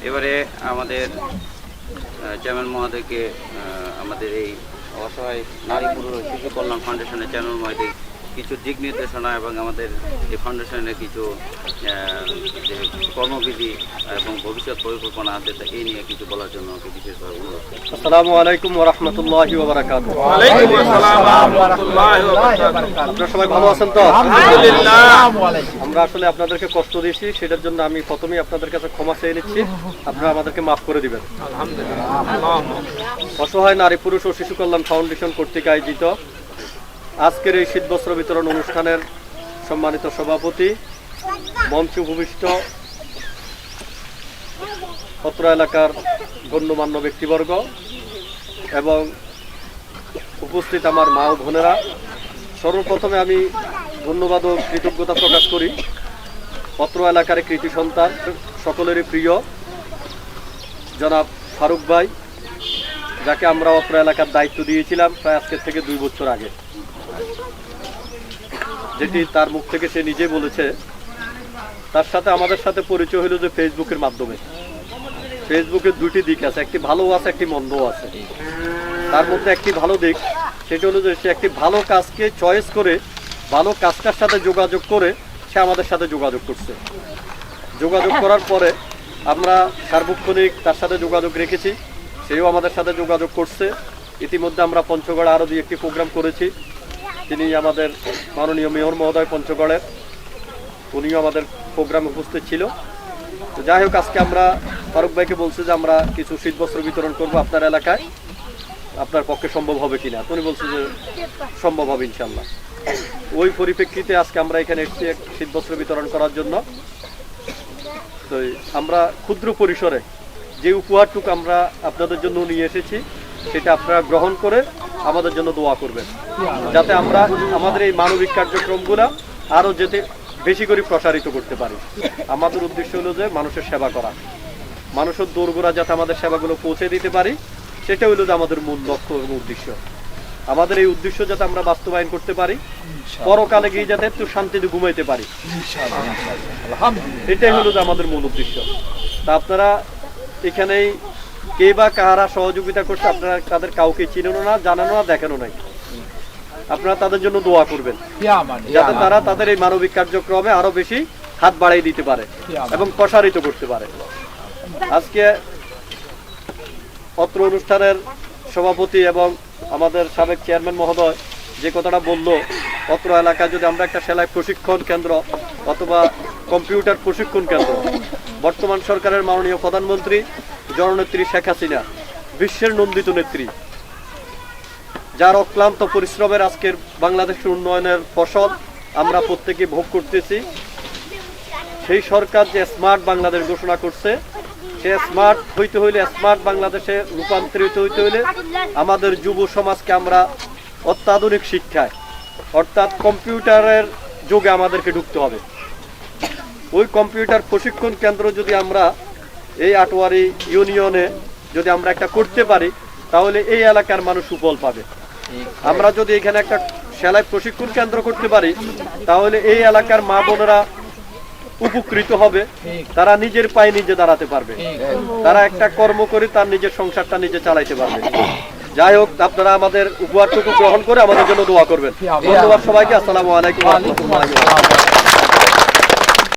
এবারে আমাদের চেয়ারম্যান মহোদয়কে আমাদের এই অসহায় নারী পুরুষ শিশু কল্যাণ ফাউন্ডেশনের চেয়ারম্যান মহোদয় কিছু দিক নির্দেশনা এবং আমাদের এই ফাউন্ডেশনের কিছু যে কর্মবিধি এবং ভবিষ্যৎ পরিকল্পনা আছে তা এই নিয়ে কিছু বলার জন্য আমাকে বিশেষভাবে অনুরোধ আসসালামু আলাইকুম ওয়া রাহমাতুল্লাহি ওয়ালাইকুম আসসালাম ওয়া রাহমাতুল্লাহি আপনারা সবাই ভালো আছেন তো? আলহামদুলিল্লাহ। আমরা আসলে আপনাদেরকে কষ্ট দিয়েছি সেটার জন্য আমি প্রথমেই আপনাদের কাছে ক্ষমা চেয়ে নিচ্ছি। আপনারা আমাদেরকে মাফ করে দিবেন। আলহামদুলিল্লাহ। অসহায় নারী পুরুষ ও শিশু কল্যাণ ফাউন্ডেশন কর্তৃক আয়োজিত আজকের এই শীতবস্ত্র বিতরণ অনুষ্ঠানের সম্মানিত সভাপতি, মঞ্চ ভূমিষ্ঠ অত্র এলাকার গণ্যমান্য ব্যক্তিবর্গ এবং উপস্থিত আমার মা ও বোনেরা, সর্বপ্রথমে আমি ধন্যবাদ ও কৃতজ্ঞতা প্রকাশ করি। পত্র এলাকার কৃতি সন্তান সকলেরই প্রিয়, জনাব ফারুক ভাই, যাকে আমরা অত্র এলাকার দায়িত্ব দিয়েছিলাম প্রায় আজকের থেকে দুই বছর আগে। যেটি তার মুখ থেকে সে নিজে বলেছে, তার সাথে আমাদের সাথে পরিচয় হলো যে ফেসবুকের মাধ্যমে। ফেসবুকের দুটি দিক আছে, একটি ভালো আছে, একটি মন্দও আছে। তার মধ্যে একটি ভালো দিক, সেটা হলো যে সে একটি ভালো কাজকে চয়েস করে, ভালো কাজটার সাথে যোগাযোগ করে, সে আমাদের সাথে যোগাযোগ করছে। যোগাযোগ করার পরে আমরা সার্বক্ষণিক তার সাথে যোগাযোগ রেখেছি, সেও আমাদের সাথে যোগাযোগ করছে। ইতিমধ্যে আমরা পঞ্চগড়ে আরও দুই একটি প্রোগ্রাম করেছি। তিনি আমাদের মাননীয় মেয়র মহোদয় পঞ্চগড়ের উনিও আমাদের প্রোগ্রামে উপস্থিত ছিল। তো যাই হোক, আজকে আমরা ফারুক ভাইকে বলছি যে আমরা কিছু শীতবস্ত্র বিতরণ করব আপনার এলাকায়। আপনার পক্ষে সম্ভব হবে কিনা? উনি বলছে যে সম্ভব হবে ইনশাল্লাহ ওই পরিপ্রেক্ষিতে আজকে আমরা এখানে এসেছি এক শীতবস্ত্র বিতরণ করার জন্য। তো আমরা ক্ষুদ্র পরিসরে যে উপহারটুকু আমরা আপনাদের জন্য নিয়ে এসেছি, সেটা আপনারা গ্রহণ করে আমাদের জন্য দোয়া করবেন। যাতে আমরা আমাদের এই মানবিক কার্যক্রমগুলো আরও যেতে বেশি করে প্রসারিত করতে পারি। আমাদের উদ্দেশ্য হলো যে মানুষের সেবা করা। মানুষের দৌড়গোড়া যাতে আমাদের সেবাগুলো পৌঁছে দিতে পারি সেটা হলো যে আমাদের মূল লক্ষ্য এবং উদ্দেশ্য। আমাদের এই উদ্দেশ্য যাতে আমরা বাস্তবায়ন করতে পারি পরকালে গিয়ে যাতে একটু শান্তিতে ঘুমাইতে পারি। এটাই হলো যে আমাদের মূল উদ্দেশ্য। তা আপনারা এখানেই কে বা কাহারা সহযোগিতা করছে আপনারা তাদের কাউকে চিনেনো না জানানো না দেখানো নাই। আপনারা তাদের জন্য দোয়া করবেন। যাতে তারা তাদের এই মানবিক কার্যক্রমে আরও বেশি হাত বাড়াই দিতে পারে এবং প্রসারিত করতে পারে। আজকে অত্র অনুষ্ঠানের সভাপতি এবং আমাদের সাবেক চেয়ারম্যান মহোদয় যে কথাটা বলল অত্র এলাকায় যদি আমরা একটা সেলাই প্রশিক্ষণ কেন্দ্র অথবা কম্পিউটার প্রশিক্ষণ কেন্দ্র বর্তমান সরকারের মাননীয় প্রধানমন্ত্রী জননেত্রী শেখ হাসিনা, বিশ্বের নন্দিত নেত্রী, যার অক্লান্ত পরিশ্রমের আজকের বাংলাদেশের উন্নয়নের ফসল আমরা প্রত্যেকে ভোগ করতেছি। সেই সরকার যে স্মার্ট বাংলাদেশ ঘোষণা করছে, সে স্মার্ট হইতে হইলে, স্মার্ট বাংলাদেশে রূপান্তরিত হইতে হইলে আমাদের যুব সমাজকে আমরা অত্যাধুনিক শিক্ষায়, অর্থাৎ কম্পিউটারের যুগে আমাদেরকে ঢুকতে হবে। ওই কম্পিউটার প্রশিক্ষণ কেন্দ্র যদি আমরা এই আটোয়ারি ইউনিয়নে যদি আমরা একটা করতে পারি, তাহলে এই এলাকার মানুষ সুফল পাবে। আমরা যদি এখানে একটা সেলাই প্রশিক্ষণ কেন্দ্র করতে পারি, তাহলে এই এলাকার মা বোনেরা উপকৃত হবে। তারা নিজের পায়ে নিজে দাঁড়াতে পারবে। তারা একটা কর্ম করে তার নিজের সংসারটা নিজে চালাইতে পারবে। যাই হোক, আপনারা আমাদের উপহারটুকু গ্রহণ করে আমাদের জন্য দোয়া করবেন। ধন্যবাদ সবাইকে। আসসালামু আলাইকুম